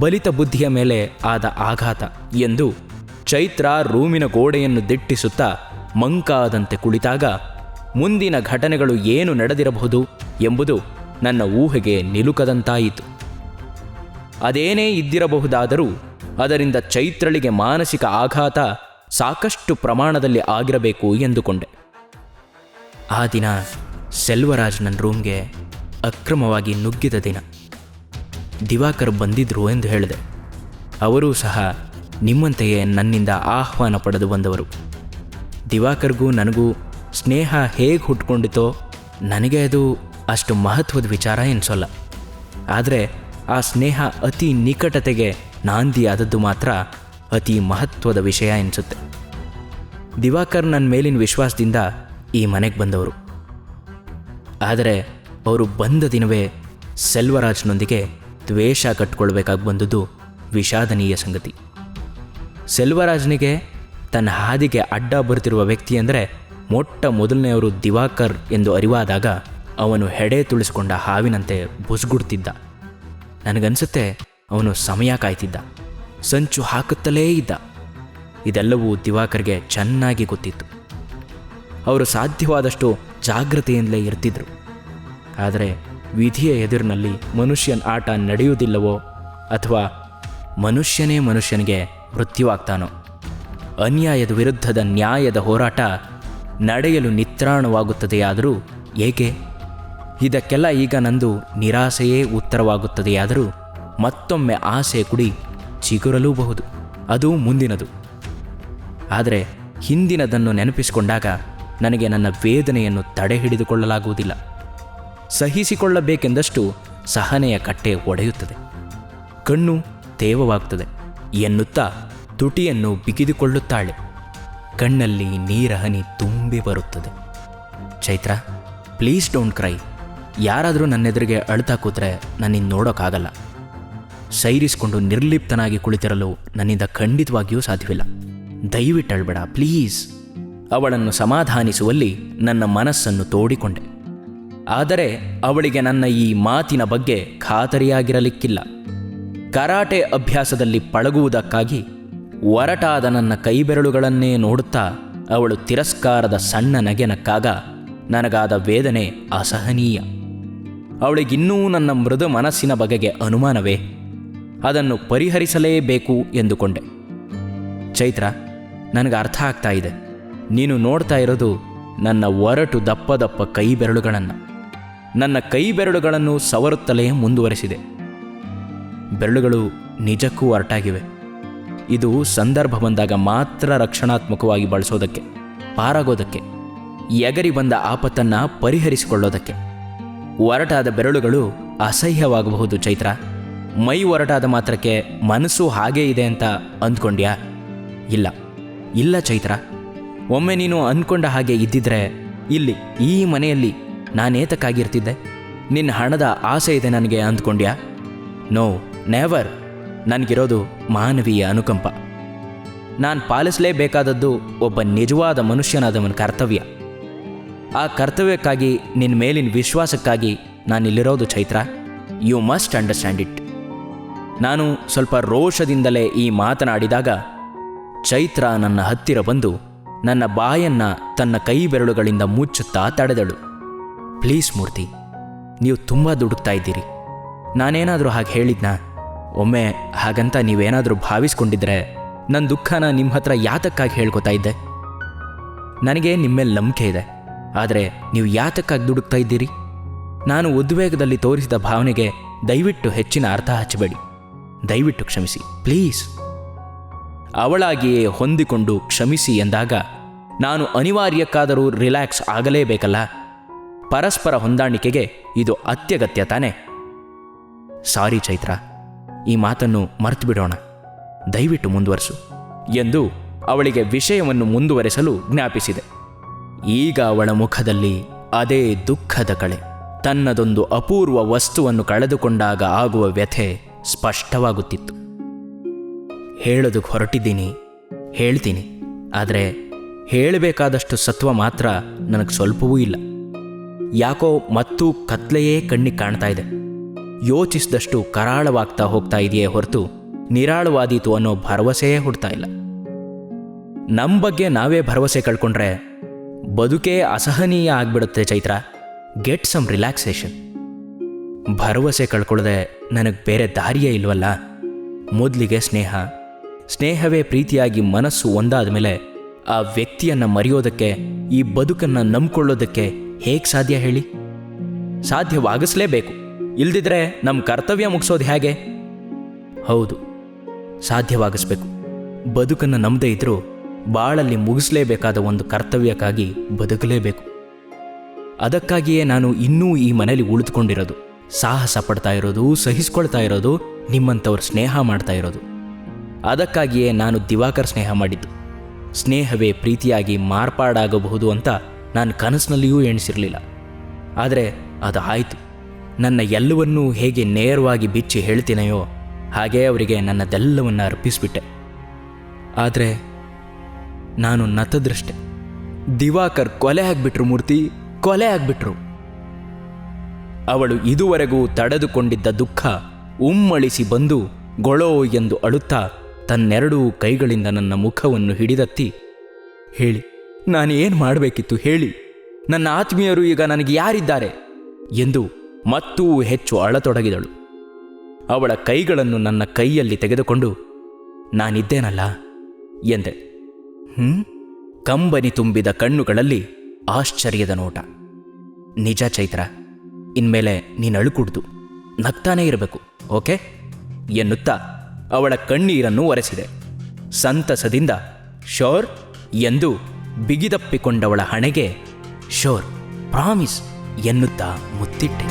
Speaker 1: ಬಲಿತ ಬುದ್ಧಿಯ ಮೇಲೆ ಆದ ಆಘಾತ ಎಂದು ಚೈತ್ರ ರೂಮಿನ ಗೋಡೆಯನ್ನು ದಿಟ್ಟಿಸುತ್ತಾ ಮಂಕಾದಂತೆ ಕುಳಿತಾಗ ಮುಂದಿನ ಘಟನೆಗಳು ಏನು ನಡೆದಿರಬಹುದು ಎಂಬುದು ನನ್ನ ಊಹೆಗೆ ನಿಲುಕದಂತಾಯಿತು. ಅದೇನೇ ಇದ್ದಿರಬಹುದಾದರೂ ಅದರಿಂದ ಚೈತ್ರಳಿಗೆ ಮಾನಸಿಕ ಆಘಾತ ಸಾಕಷ್ಟು ಪ್ರಮಾಣದಲ್ಲಿ ಆಗಿರಬೇಕು ಎಂದುಕೊಂಡೆ. ಆ ದಿನ ಸೆಲ್ವರಾಜ್ ನನ್ನ ರೂಮ್ಗೆ ಅಕ್ರಮವಾಗಿ ನುಗ್ಗಿದ ದಿನ. ದಿವಾಕರ್ ಬಂದಿದ್ರು ಎಂದು ಹೇಳಿದೆ. ಅವರೂ ಸಹ ನಿಮ್ಮಂತೆಯೇ ನನ್ನಿಂದ ಆಹ್ವಾನ ಪಡೆದು ಬಂದವರು. ದಿವಾಕರ್ಗೂ ನನಗೂ ಸ್ನೇಹ ಹೇಗೆ ಹುಟ್ಕೊಂಡಿತೋ ನನಗೆ ಅದು ಅಷ್ಟು ಮಹತ್ವದ ವಿಚಾರ ಎನಿಸೋಲ್ಲ. ಆದರೆ ಆ ಸ್ನೇಹ ಅತಿ ನಿಕಟತೆಗೆ ನಾಂದಿಯಾದದ್ದು ಮಾತ್ರ ಅತಿ ಮಹತ್ವದ ವಿಷಯ ಎನಿಸುತ್ತೆ. ದಿವಾಕರ್ ನನ್ನ ಮೇಲಿನ ವಿಶ್ವಾಸದಿಂದ ಈ ಮನೆಗೆ ಬಂದವರು. ಆದರೆ ಅವರು ಬಂದ ದಿನವೇ ಸೆಲ್ವರಾಜ್ನೊಂದಿಗೆ ದ್ವೇಷ ಕಟ್ಕೊಳ್ಬೇಕಾಗಿ ಬಂದದ್ದು ವಿಷಾದನೀಯ ಸಂಗತಿ. ಸೆಲ್ವರಾಜ್ನಿಗೆ ತನ್ನ ಹಾದಿಗೆ ಅಡ್ಡ ಬರುತ್ತಿರುವ ವ್ಯಕ್ತಿ ಅಂದರೆ ಮೊಟ್ಟ ಮೊದಲನೆಯವರು ದಿವಾಕರ್ ಎಂದು ಅರಿವಾದಾಗ ಅವನು ಹೆಡೆ ತುಳಿಸಿಕೊಂಡ ಹಾವಿನಂತೆ ಬುಸ್ಗುಡ್ತಿದ್ದ. ನನಗನ್ಸುತ್ತೆ ಅವನು ಸಮಯ ಕಾಯ್ತಿದ್ದ. ಸಂಚು ಹಾಕುತ್ತಲೇ ಇದ್ದ. ಇದೆಲ್ಲವೂ ದಿವಾಕರ್ಗೆ ಚೆನ್ನಾಗಿ ಗೊತ್ತಿತ್ತು. ಅವರು ಸಾಧ್ಯವಾದಷ್ಟು ಜಾಗ್ರತೆಯಿಂದಲೇ ಇರ್ತಿದ್ರು. ಆದರೆ ವಿಧಿಯ ಎದುರಿನಲ್ಲಿ ಮನುಷ್ಯನ ಆಟ ನಡೆಯುವುದಿಲ್ಲವೋ ಅಥವಾ ಮನುಷ್ಯನೇ ಮನುಷ್ಯನಿಗೆ ಮೃತ್ಯುವಾಗ್ತಾನೋ. ಅನ್ಯಾಯದ ವಿರುದ್ಧದ ನ್ಯಾಯದ ಹೋರಾಟ ನಡೆಯಲು ನಿತ್ರಾಣವಾಗುತ್ತದೆಯಾದರೂ ಏಕೆ? ಇದಕ್ಕೆಲ್ಲ ಈಗ ನಂದು ನಿರಾಸೆಯೇ ಉತ್ತರವಾಗುತ್ತದೆಯಾದರೂ ಮತ್ತೊಮ್ಮೆ ಆಸೆ ಕುಡಿ ಚಿಗುರಲೂಬಹುದು. ಅದು ಮುಂದಿನದು. ಆದರೆ ಹಿಂದಿನದನ್ನು ನೆನಪಿಸಿಕೊಂಡಾಗ ನನಗೆ ನನ್ನ ವೇದನೆಯನ್ನು ತಡೆ ಹಿಡಿದುಕೊಳ್ಳಲಾಗುವುದಿಲ್ಲ ಸಹಿಸಿಕೊಳ್ಳಬೇಕೆಂದಷ್ಟು ಸಹನೆಯ ಕಟ್ಟೆ ಒಡೆಯುತ್ತದೆ. ಕಣ್ಣು ತೇವವಾಗುತ್ತದೆ. ಎನ್ನುತ್ತಾ ತುಟಿಯನ್ನು ಬಿಗಿದುಕೊಳ್ಳುತ್ತಾಳೆ. ಕಣ್ಣಲ್ಲಿ ನೀರಹನಿ ತುಂಬಿ ಬರುತ್ತದೆ. ಚೈತ್ರ ಪ್ಲೀಸ್ ಡೋಂಟ್ ಕ್ರೈ ಯಾರಾದರೂ ನನ್ನೆದುರಿಗೆ ಅಳ್ತಾ ಕೂತ್ರೆ ನನ್ನಿಂದ ನೋಡೋಕ್ಕಾಗಲ್ಲ ಸೈರಿಸ್ಕೊಂಡು ನಿರ್ಲಿಪ್ತನಾಗಿ ಕುಳಿತಿರಲು ನನ್ನಿಂದ ಖಂಡಿತವಾಗಿಯೂ ಸಾಧ್ಯವಿಲ್ಲ. ದಯವಿಟ್ಟು ಅಳ್ಬೇಡ ಪ್ಲೀಸ್ ಅವಳನ್ನು ಸಮಾಧಾನಿಸುವಲ್ಲಿ ನನ್ನ ಮನಸ್ಸನ್ನು ತೋಡಿಕೊಂಡೆ. ಆದರೆ ಅವಳಿಗೆ ನನ್ನ ಈ ಮಾತಿನ ಬಗ್ಗೆ ಖಾತರಿಯಾಗಿರಲಿಕ್ಕಿಲ್ಲ. ಕರಾಟೆ ಅಭ್ಯಾಸದಲ್ಲಿ ಪಳಗುವುದಕ್ಕಾಗಿ ಒರಟಾದ ನನ್ನ ಕೈಬೆರಳುಗಳನ್ನೇ ನೋಡುತ್ತಾ ಅವಳು ತಿರಸ್ಕಾರದ ಸಣ್ಣ ನಗೆನಕ್ಕಾಗ ನನಗಾದ ವೇದನೆ ಅಸಹನೀಯ. ಅವಳಿಗಿನ್ನೂ ನನ್ನ ಮೃದು ಮನಸ್ಸಿನ ಬಗೆಗೆ ಅನುಮಾನವೇ? ಅದನ್ನು ಪರಿಹರಿಸಲೇಬೇಕು ಎಂದುಕೊಂಡೆ. ಚೈತ್ರ, ನನಗೆ ಅರ್ಥ ಆಗ್ತಾ ಇದೆ. ನೀನು ನೋಡ್ತಾ ಇರೋದು ನನ್ನ ಒರಟು ದಪ್ಪ ದಪ್ಪ ಕೈಬೆರಳುಗಳನ್ನು. ನನ್ನ ಕೈಬೆರಳುಗಳನ್ನು ಸವರುತ್ತಲೇ ಮುಂದುವರೆಸಿದೆ. ಬೆರಳುಗಳು ನಿಜಕ್ಕೂ ಅರಟಾಗಿವೆ. ಇದು ಸಂದರ್ಭ ಬಂದಾಗ ಮಾತ್ರ ರಕ್ಷಣಾತ್ಮಕವಾಗಿ ಬಳಸೋದಕ್ಕೆ, ಪಾರಾಗೋದಕ್ಕೆ, ಎಗರಿ ಬಂದ ಆಪತ್ತನ್ನು ಪರಿಹರಿಸಿಕೊಳ್ಳೋದಕ್ಕೆ. ಒರಟಾದ ಬೆರಳುಗಳು ಅಸಹ್ಯವಾಗಬಹುದು ಚೈತ್ರ. ಮೈ ಒರಟಾದ ಮಾತ್ರಕ್ಕೆ ಮನಸ್ಸು ಹಾಗೇ ಇದೆ ಅಂತ ಅಂದ್ಕೊಂಡ್ಯಾ? ಇಲ್ಲ. ಇಲ್ಲ ಚೈತ್ರ. ಒಮ್ಮೆ ನೀನು ಅಂದ್ಕೊಂಡ ಹಾಗೆ ಇದ್ದಿದ್ರೆ, ಇಲ್ಲಿ, ಈ ಮನೆಯಲ್ಲಿ ನಾನೇತಕ್ಕಾಗಿರ್ತಿದ್ದೆ? ನಿನ್ನ ಹಣದ ಆಸೆ ಇದೆ ನನಗೆ ಅಂದ್ಕೊಂಡ್ಯಾ? ನೋ. ನೆವರ್ ನನಗಿರೋದು ಮಾನವೀಯ ಅನುಕಂಪ. ನಾನು ಪಾಲಿಸಲೇಬೇಕಾದದ್ದು ಒಬ್ಬ ನಿಜವಾದ ಮನುಷ್ಯನಾದವನ ಕರ್ತವ್ಯ. ಆ ಕರ್ತವ್ಯಕ್ಕಾಗಿ ನಿನ್ನ ಮೇಲಿನ ವಿಶ್ವಾಸಕ್ಕಾಗಿ ನಾನಿಲ್ಲಿರೋದು Chaitra. You must understand it ನಾನು ಸ್ವಲ್ಪ ರೋಷದಿಂದಲೇ ಈ ಮಾತನಾಡಿದಾಗ ಚೈತ್ರ ನನ್ನ ಹತ್ತಿರ ಬಂದು ನನ್ನ ಬಾಯನ್ನ ತನ್ನ ಕೈ ಬೆರಳುಗಳಿಂದ ಮುಚ್ಚುತ್ತಾ ತಡೆದಳು. ಪ್ಲೀಸ್ ಮೂರ್ತಿ ನೀವು ತುಂಬ ದುಡುಕ್ತಾ ಇದ್ದೀರಿ. ನಾನೇನಾದರೂ ಹಾಗೆ ಹೇಳಿದ್ನಾ? ಒಮ್ಮೆ ಹಾಗಂತ ನೀವೇನಾದರೂ ಭಾವಿಸ್ಕೊಂಡಿದ್ರೆ ನನ್ನ ದುಃಖನ ನಿಮ್ಮ ಹತ್ರ ಯಾತಕ್ಕಾಗಿ ಹೇಳ್ಕೊತಾ ಇದ್ದೆ? ನನಗೆ ನಿಮ್ಮ ಮೇಲೆ ನಂಬಿಕೆ ಇದೆ. ಆದರೆ ನೀವು ಯಾತಕ್ಕಾಗಿ ದುಡುಕ್ತಾ ಇದ್ದೀರಿ? ನಾನು ಉದ್ವೇಗದಲ್ಲಿ ತೋರಿಸಿದ ಭಾವನೆಗೆ ದಯವಿಟ್ಟು ಹೆಚ್ಚಿನ ಅರ್ಥ ಹಚ್ಚಬೇಡಿ. ದಯವಿಟ್ಟು ಕ್ಷಮಿಸಿ, ಪ್ಲೀಸ್. ಅವಳಾಗಿಯೇ ಹೊಂದಿಕೊಂಡು ಕ್ಷಮಿಸಿ ಎಂದಾಗ ನಾನು ಅನಿವಾರ್ಯಕ್ಕಾದರೂ ರಿಲ್ಯಾಕ್ಸ್ ಆಗಲೇಬೇಕಲ್ಲ? ಪರಸ್ಪರ ಹೊಂದಾಣಿಕೆಗೆ ಇದು ಅತ್ಯಗತ್ಯ ತಾನೆ? ಸಾರಿ ಚೈತ್ರ. ಈ ಮಾತನ್ನು ಮರೆತು ಬಿಡೋಣ ದಯವಿಟ್ಟು ಮುಂದುವರಿಸು ಎಂದು ಅವಳಿಗೆ ವಿಷಯವನ್ನು ಮುಂದುವರೆಸಲು ಜ್ಞಾಪಿಸಿದೆ. ಈಗ ಅವಳ ಮುಖದಲ್ಲಿ ಅದೇ ದುಃಖದ ಕಳೆ. ತನ್ನದೊಂದು ಅಪೂರ್ವ ವಸ್ತುವನ್ನು ಕಳೆದುಕೊಂಡಾಗ ಆಗುವ ವ್ಯಥೆ ಸ್ಪಷ್ಟವಾಗುತ್ತಿತ್ತು. ಹೇಳೋದಕ್ಕೆ ಹೊರಟಿದ್ದೀನಿ, ಹೇಳ್ತೀನಿ, ಆದರೆ ಹೇಳಬೇಕಾದಷ್ಟು ಸತ್ವ ಮಾತ್ರ ನನಗೆ ಸ್ವಲ್ಪವೂ ಇಲ್ಲ. ಯಾಕೋ ಮತ್ತೂ ಕತ್ಲೆಯೇ ಕಣ್ಣಿಗೆ ಕಾಣ್ತಾ ಇದೆ. ಯೋಚಿಸಿದಷ್ಟು ಕರಾಳವಾಗ್ತಾ ಹೋಗ್ತಾ ಇದೆಯೇ ಹೊರತು ನಿರಾಳವಾದೀತು ಅನ್ನೋ ಭರವಸೆಯೇ ಹುಡ್ತಾ ಇಲ್ಲ. ನಮ್ಮ ಬಗ್ಗೆ ನಾವೇ ಭರವಸೆ ಕಳ್ಕೊಂಡ್ರೆ ಬದುಕೇ ಅಸಹನೀಯ ಆಗ್ಬಿಡುತ್ತೆ ಚೈತ್ರ. Get some relaxation. ಭರವಸೆ ಕಳ್ಕೊಳ್ಳದೆ ನನಗೆ ಬೇರೆ ದಾರಿಯೇ ಇಲ್ವಲ್ಲ? ಮೊದಲಿಗೆ ಸ್ನೇಹ. ಸ್ನೇಹವೇ ಪ್ರೀತಿಯಾಗಿ ಮನಸ್ಸು ಒಂದಾದ ಮೇಲೆ ಆ ವ್ಯಕ್ತಿಯನ್ನು ಮರೆಯೋದಕ್ಕೆ, ಈ ಬದುಕನ್ನು ನಂಬ್ಕೊಳ್ಳೋದಕ್ಕೆ ಹೇಗೆ ಸಾಧ್ಯ ಹೇಳಿ? ಸಾಧ್ಯವಾಗಿಸಲೇಬೇಕು. ಇಲ್ದಿದ್ರೆ ನಮ್ಮ ಕರ್ತವ್ಯ ಮುಗಿಸೋದು ಹೇಗೆ? ಹೌದು, ಸಾಧ್ಯವಾಗಿಸ್ಬೇಕು. ಬದುಕನ್ನು ನಂಬದೇ ಇದ್ರೂ ಬಾಳಲ್ಲಿ ಮುಗಿಸಲೇಬೇಕಾದ ಒಂದು ಕರ್ತವ್ಯಕ್ಕಾಗಿ ಬದುಕಲೇಬೇಕು. ಅದಕ್ಕಾಗಿಯೇ ನಾನು ಇನ್ನೂ ಈ ಮನೇಲಿ ಉಳಿದುಕೊಂಡಿರೋದು. ಸಾಹಸ ಪಡ್ತಾ ಇರೋದು, ಸಹಿಸ್ಕೊಳ್ತಾ ಇರೋದು, ನಿಮ್ಮಂಥವ್ರ ಸ್ನೇಹ ಮಾಡ್ತಾ ಇರೋದು. ಅದಕ್ಕಾಗಿಯೇ ನಾನು ದಿವಾಕರ್ ಸ್ನೇಹ ಮಾಡಿದ್ದು. ಸ್ನೇಹವೇ ಪ್ರೀತಿಯಾಗಿ ಮಾರ್ಪಾಡಾಗಬಹುದು ಅಂತ ನಾನು ಕನಸಿನಲ್ಲಿಯೂ ಎಣಿಸಿರಲಿಲ್ಲ. ಆದರೆ ಅದು ಆಯಿತು ನನ್ನ ಎಲ್ಲವನ್ನೂ ಹೇಗೆ ನೇರವಾಗಿ ಬಿಚ್ಚಿ ಹೇಳ್ತೀನೆಯೋ ಹಾಗೇ ಅವರಿಗೆ ನನ್ನದೆಲ್ಲವನ್ನು ಅರ್ಪಿಸಿಬಿಟ್ಟೆ. ಆದರೆ ನಾನು ನತದೃಷ್ಟೆ. ದಿವಾಕರ್ ಕೊಲೆ ಆಗ್ಬಿಟ್ರು ಮೂರ್ತಿ, ಕೊಲೆ ಆಗ್ಬಿಟ್ರು. ಅವಳು ಇದುವರೆಗೂ ತಡೆದುಕೊಂಡಿದ್ದ ದುಃಖ ಉಮ್ಮಳಿಸಿ ಬಂದು ಗೊಳೋ ಎಂದು ಅಳುತ್ತಾ ತನ್ನೆರಡೂ ಕೈಗಳಿಂದ ನನ್ನ ಮುಖವನ್ನು ಹಿಡಿದತ್ತಿ, ಹೇಳಿ ನಾನು ಏನು ಮಾಡಬೇಕಿತ್ತು ಹೇಳಿ. ನನ್ನ ಆತ್ಮೀಯರು ಈಗ ನನಗೆ ಯಾರಿದ್ದಾರೆ? ಎಂದು ಮತ್ತೂ ಹೆಚ್ಚು ಅಳತೊಡಗಿದಳು. ಅವಳ ಕೈಗಳನ್ನು ನನ್ನ ಕೈಯಲ್ಲಿ ತೆಗೆದುಕೊಂಡು, ನಾನಿದ್ದೇನಲ್ಲ? ಎಂದೆ. ಹ್ಮ್? ಕಂಬನಿ ತುಂಬಿದ ಕಣ್ಣುಗಳಲ್ಲಿ ಆಶ್ಚರ್ಯದ ನೋಟ. ನಿಜ ಚೈತ್ರ, ಇನ್ಮೇಲೆ ನೀನು ಅಳುಕುಡ್ದು. ನಗ್ತಾನೇ ಇರಬೇಕು, ಓಕೆ? ಎನ್ನುತ್ತಾ ಅವಳ ಕಣ್ಣೀರನ್ನು ಒರೆಸಿದೆ. ಸಂತಸದಿಂದ, ಶೋರ್? ಎಂದು ಬಿಗಿದಪ್ಪಿಕೊಂಡವಳ ಹಣೆಗೆ, ಶೋರ್, ಪ್ರಾಮಿಸ್. ಎನ್ನುತ್ತಾ ಮುತ್ತಿಟ್ಟೆ.